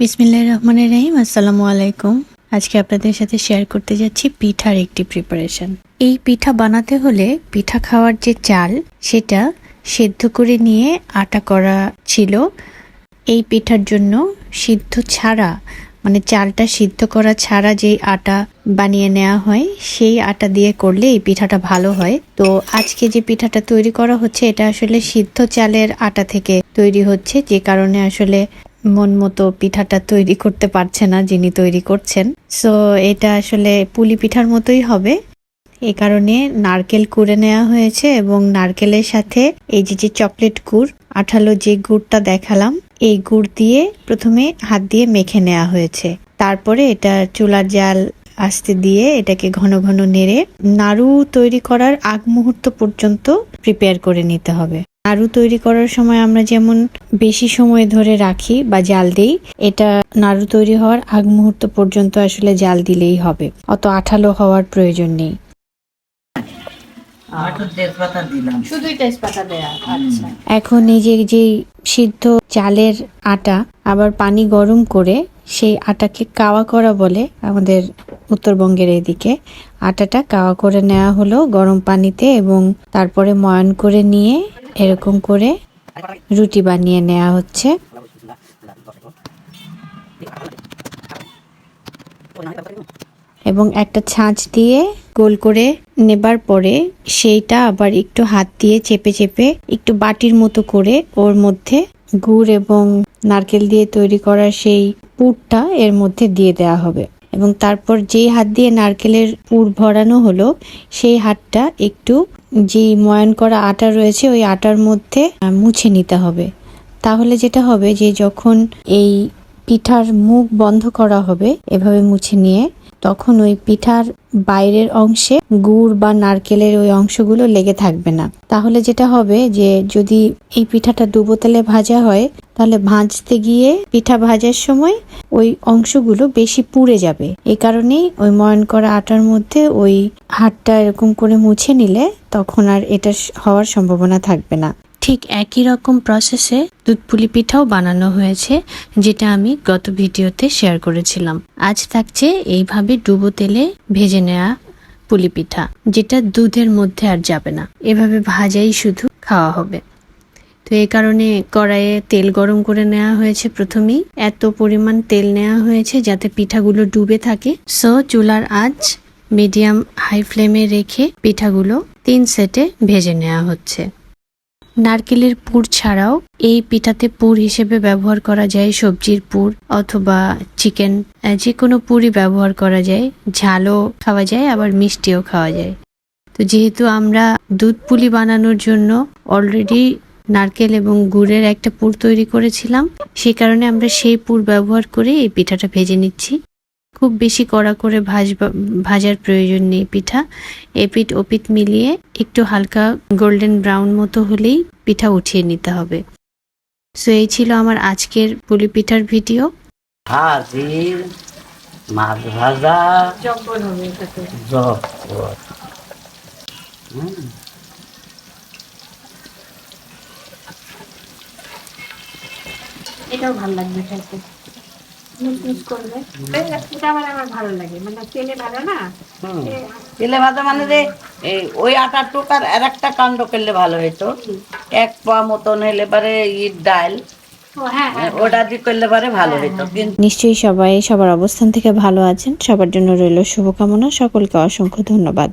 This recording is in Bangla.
বিসমিল্লাহ রহমানের রহিম, আসসালামু আলাইকুম। আজকে আপনাদের সাথে শেয়ার করতে যাচ্ছি পিঠার একটি প্রিপারেশন এই পিঠা বানাতে হলে পিঠা খাওয়ার যে চাল, সেটা সেদ্ধ করে নিয়ে আটা করা ছিল। এই পিঠার জন্য সিদ্ধ ছাড়া মানে চালটা সিদ্ধ করা ছাড়া যেই আটা বানিয়ে নেওয়া হয়, সেই আটা দিয়ে করলে এই পিঠাটা ভালো হয়। তো আজকে যে পিঠাটা তৈরি করা হচ্ছে, এটা আসলে সিদ্ধ চালের আটা থেকে তৈরি হচ্ছে, যে কারণে আসলে মন মতো পিঠাটা তৈরি করতে পারছে না যিনি তৈরি করছেন। সো এটা আসলে পুলি পিঠার মতোই হবে। এই কারণে নারকেল কুড়ে নেওয়া হয়েছে এবং নারকেলের সাথে এই যে যে চকলেট গুড়, আঠালো যে গুড়টা দেখালাম, এই গুড় দিয়ে প্রথমে হাত দিয়ে মেখে নেওয়া হয়েছে। তারপরে এটা চুলার জাল আস্তে দিয়ে এটাকে ঘন ঘন নেড়ে নাড়ু তৈরি করার আগ মুহূর্ত পর্যন্ত প্রিপেয়ার করে নিতে হবে। নাড়ু তৈরি করার সময় আমরা যেমন বেশি সময় ধরে রাখি বা জাল দিই এটা নাড়ু তৈরি হওয়ার আগ মুহূর্ত পর্যন্ত আসলে জাল দিলেই হবে। অত আঠালো হওয়ার প্রয়োজন নেই। আচ্ছা। এখন এই যে যে সিদ্ধ চালের আটা আবার পানি গরম করে সেই আটাকে কাওয়া করা বলে আমাদের উত্তরবঙ্গের এদিকে। আটাটা কাওয়া করে নেওয়া হলো গরম পানিতে এবং তারপরে ময়ান করে নিয়ে এরকম করে রুটি বানিয়ে নেওয়া হচ্ছে। এবং একটা ছাঁচ দিয়ে গোল করে নেবার পরে সেইটা আবার একটু হাত দিয়ে চেপে চেপে একটু বাটির মতো করে ওর মধ্যে গুড় এবং নারকেল দিয়ে তৈরি করা সেই পুরটা এর মধ্যে দিয়ে দেওয়া হবে। এবং তারপর যেই হাত দিয়ে নারকেলের পুর ভরানো হলো, সেই হাতটা একটু যেই ময়ান করা আটা রয়েছে, ওই আটার মধ্যে মুছে নিতে হবে। তাহলে যেটা হবে যে, যখন এই পিঠার মুখ বন্ধ করা হবে, এভাবে মুছে নিয়ে, তখন ওই পিঠার বাইরের অংশে গুড় বা নারকেলের ওই অংশগুলো লেগে থাকবে না। তাহলে যেটা হবে যে, যদি এই পিঠাটা ডুবো তেলে ভাজা হয় তাহলে ভাজতে গিয়ে পিঠা ভাজার সময় ওই অংশগুলো বেশি পুড়ে যাবে। এই কারণেই ওই ময়ন করা আটার মধ্যে ওই হাতটা এরকম করে মুছে নিলে তখন আর এটা হওয়ার সম্ভাবনা থাকবে না। ঠিক একই রকম প্রসেসে দুধ পুলি পিঠাও বানানো হয়েছে, যেটা আমি গত ভিডিওতে শেয়ার করেছিলাম। আজ থাকছে এইভাবে ডুবো তেলে ভেজে নেওয়া পুলি পিঠা, যেটা দুধের মধ্যে আর যাবে না। এভাবে ভাজাই শুধু খাওয়া হবে। তো এই কারণে কড়াইয়ে তেল গরম করে নেওয়া হয়েছে প্রথমেই। এত পরিমাণ তেল নেওয়া হয়েছে যাতে পিঠাগুলো ডুবে থাকে। সো চুলার আঁচ মিডিয়াম হাই ফ্লেমে রেখে পিঠাগুলো তিন সেটে ভেজে নেওয়া হচ্ছে। নারকেলের পুর ছাড়াও এই পিঠাতে পুর হিসেবে ব্যবহার করা যায় সবজির পুর অথবা চিকেন। যে কোনো পুরই ব্যবহার করা যায়। ঝালও খাওয়া যায়, আবার মিষ্টিও খাওয়া যায়। তো যেহেতু আমরা দুধ পুলি বানানোর জন্য অলরেডি নারকেল এবং গুড়ের একটা পুর তৈরি করেছিলাম। সেই কারণে আমরা সেই পুর ব্যবহার করে এই পিঠাটা ভেজে নিচ্ছি। খুব বেশি কড়া করে ভাজবা ভাজার প্রয়োজন নেই পিঠা। এপিট ওপিট মিলিয়ে একটু হালকা গোল্ডেন ব্রাউন মতো হলেই পিঠা উঠিয়ে নিতে হবে। সো এই ছিল আমার আজকের পুলি পিঠার ভিডিও। হাজির মাছ ভাজা জব্বর হবে জব্বর হুম, এটাও ভালো লাগবে খাইতে মুসমুস করবে। এটা আবার আমার ভালো লাগে। মানে তেলে ভাজা না তেলে ভাজা মানে রে ওই আটার টোকার আর একটা কাণ্ড করলে ভালো হইতো। এক পা মতন হইলে পারে ই ডাল। হ্যাঁ হ্যাঁ। ওটা দিয়ে করলে পারে ভালো হইতো। নিশ্চয়ই সবাই সবার অবস্থান থেকে ভালো আছেন। সবার জন্য রইল শুভকামনা। সকলকে অসংখ্য ধন্যবাদ।